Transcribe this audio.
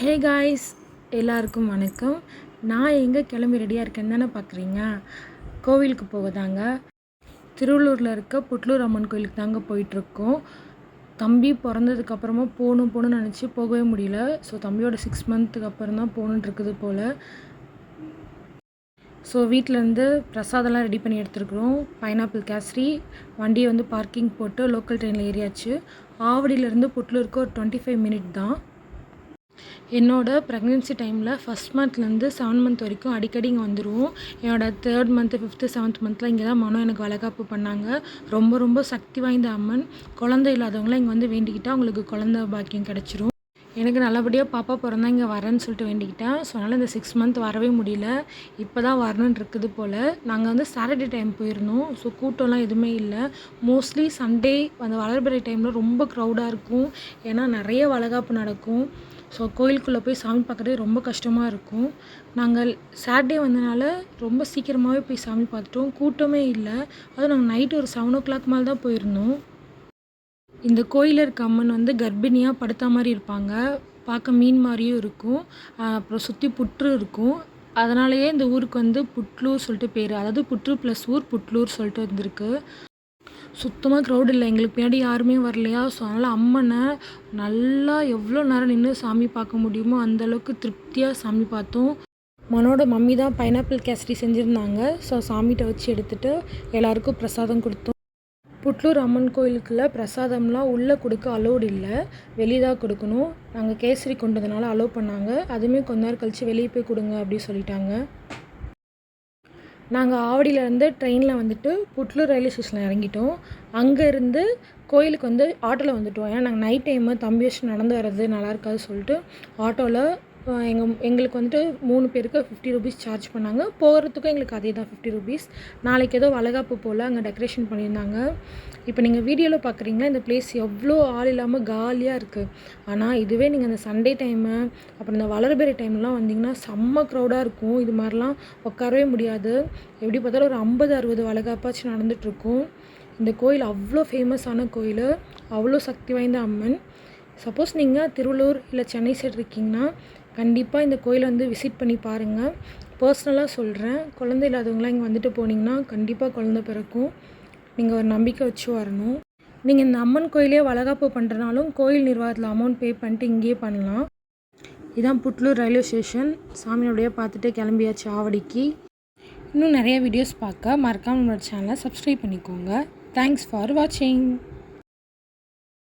Hey guys எல்லாருக்கும் வணக்கம். நான் எங்கே கிளம்பி ரெடியாக இருக்கேன்னு தானே பார்க்குறீங்க கோவிலுக்கு போவதாங்க. திருவள்ளூரில் இருக்க புட்லூர் அம்மன் கோயிலுக்கு தாங்க போயிட்டுருக்கோம். தம்பி பிறந்ததுக்கப்புறமா போகணும் போகணும்னு நினச்சி போகவே முடியல. ஸோ தம்பியோட சிக்ஸ் மந்த்துக்கு அப்புறம் தான் போகணுன்னு இருக்குது போல். ஸோ வீட்டிலேருந்து பிரசாதம்லாம் ரெடி பண்ணி எடுத்துருக்குறோம். பைனாப்பிள் கேசரி வண்டியை வந்து பார்க்கிங் போட்டு லோக்கல் ட்ரெயினில் ஏறியாச்சு. ஆவடியிலேருந்து புட்லூருக்கு ஒரு டுவெண்ட்டி ஃபைவ் மினிட் தான். என்னோட ப்ரெக்னென்சி டைமில் ஃபஸ்ட் மந்த்லேருந்து செவன் மந்த் வரைக்கும் அடிக்கடி இங்கே வந்துடுவோம் என்னோட தேர்ட் மந்த்து ஃபிஃப்த்து செவன்த் மந்த்தில் இங்கே தான் மனம் எனக்கு வளகாப்பு பண்ணாங்க. ரொம்ப ரொம்ப சக்தி வாய்ந்த அம்மன். குழந்தை இல்லாதவங்களாம் இங்கே வந்து வேண்டிக்கிட்டால் அவங்களுக்கு குழந்த பாக்கியம் கிடச்சிரும். எனக்கு நல்லபடியாக பாப்பா பிறந்தா இங்கே வரேன்னு சொல்லிட்டு வேண்டிக்கிட்டேன். ஸோ அதனால் இந்த சிக்ஸ் மந்த் வரவே முடியல. இப்போ தான் வரணுன்னு இருக்குது போல். நாங்கள் வந்து சாட்டர்டே டைம் போயிருந்தோம். ஸோ கூட்டம்லாம் எதுவுமே இல்லை. மோஸ்ட்லி சண்டே அந்த வளர்பிறை டைமில் ரொம்ப க்ரௌடாக இருக்கும். ஏன்னா நிறைய வளகாப்பு நடக்கும். ஸோ கோயிலுக்குள்ளே போய் சாமி பார்க்குறது ரொம்ப கஷ்டமாக இருக்கும். நாங்கள் சாட்டர்டே வந்தனால ரொம்ப சீக்கிரமாகவே போய் சாமி பார்த்துட்டோம். கூட்டமே இல்லை. அதுவும் நாங்கள் நைட்டு ஒரு செவன் ஓ கிளாக் மேலே தான் போயிருந்தோம். இந்த கோயிலில் இருக்க அம்மன் வந்து கர்ப்பிணியாக படுத்த மாதிரி இருப்பாங்க. பார்க்க மீன் மாதிரியும் இருக்கும். அப்புறம் சுற்றி புற்று இருக்கும். அதனாலேயே இந்த ஊருக்கு வந்து புட்லூர் சொல்லிட்டு பேர். அதாவது புற்று ப்ளஸ் ஊர் புட்லூர் சொல்லிட்டு வந்திருக்கு. சுத்தமாக க்ரௌட் இல்லை. எங்களுக்கு பின்னாடி யாருமே வரலையா? ஸோ அதனால் அம்மனை நல்லா எவ்வளோ நேரம் நின்று சாமி பார்க்க முடியுமோ அந்தளவுக்கு திருப்தியாக சாமி பார்த்தோம். மனோட மம்மி தான் பைனாப்பிள் கேசரி செஞ்சுருந்தாங்க. ஸோ சாமிகிட்ட வச்சு எடுத்துகிட்டு எல்லாருக்கும் பிரசாதம் கொடுத்தோம். புட்லூர் அம்மன் கோயிலுக்குள்ள பிரசாதம்லாம் உள்ளே கொடுக்க அலோடு இல்லை. வெளியே தான் கொடுக்கணும். நாங்கள் கேசரி கொண்டதுனால அலோவ் பண்ணாங்க. அதுவுமே கொஞ்ச நேரம் கழித்து வெளியே போய் கொடுங்க அப்படின்னு சொல்லிட்டாங்க. நாங்கள் ஆவடியிலேருந்து ட்ரெயினில் வந்துட்டு புட்லூர் ரயில்வே ஸ்டேஷனில் இறங்கிட்டோம். அங்கேருந்து கோயிலுக்கு வந்து ஆட்டோவில் வந்துட்டோம். ஏன்னா நாங்கள் நைட் டைமு தம்பி வச்சு நடந்து வர்றது நல்லா இருக்காது சொல்லிட்டு ஆட்டோவில் எங்கள் எங்களுக்கு வந்துட்டு மூணு பேருக்கு ஃபிஃப்டி ருபீஸ் சார்ஜ் பண்ணாங்க. போகிறதுக்கும் எங்களுக்கு அதே தான் ஃபிஃப்டி ருபீஸ் நாளைக்கு ஏதோ வளகாப்பு போல் அங்கே டெக்கரேஷன் பண்ணியிருந்தாங்க. இப்போ நீங்கள் வீடியோவில் பார்க்குறீங்களா இந்த பிளேஸ் எவ்வளோ ஆள் இல்லாமல் காலியாக இருக்குது ஆனால் இதுவே நீங்கள் அந்த சண்டே டைமு அப்புறம் இந்த வளர்பிறை டைம்லாம் வந்தீங்கன்னா செம்ம க்ரௌடாக இருக்கும். இது மாதிரிலாம் உட்காரவே முடியாது. எப்படி பார்த்தாலும் ஒரு ஐம்பது அறுபது வளகாப்பாச்சும் நடந்துகிட்ருக்கும் இந்த கோயில் அவ்வளோ ஃபேமஸான கோயில். அவ்வளோ சக்தி வாய்ந்த அம்மன். சப்போஸ் நீங்கள் திருவள்ளூர் இல்லை சென்னை சைடு இருக்கீங்கன்னா கண்டிப்பாக இந்த கோயிலை வந்து விசிட் பண்ணி பாருங்கள் பர்சனலாக சொல்கிறேன் குழந்தை இல்லாதவங்களாம் இங்கே வந்துட்டு போனீங்கன்னா கண்டிப்பாக குழந்த பிறக்கும். நீங்கள் ஒரு நம்பிக்கை வச்சு வரணும். நீங்கள் இந்த அம்மன் கோயிலே வளகாப்பு பண்ணுறனாலும் கோயில் நிர்வாகத்தில் அமௌண்ட் பே பண்ணிட்டு இங்கேயே பண்ணலாம். இதான் புட்லூர் ரயில்வே ஸ்டேஷன். சாமியோடைய பார்த்துட்டு கிளம்பியாச்சு ஆவடிக்கு. இன்னும் நிறைய வீடியோஸ் பார்க்க மறக்காமல் நம்மளோட சேனலை சப்ஸ்கிரைப் பண்ணிக்கோங்க. தேங்க்ஸ் ஃபார் வாட்சிங்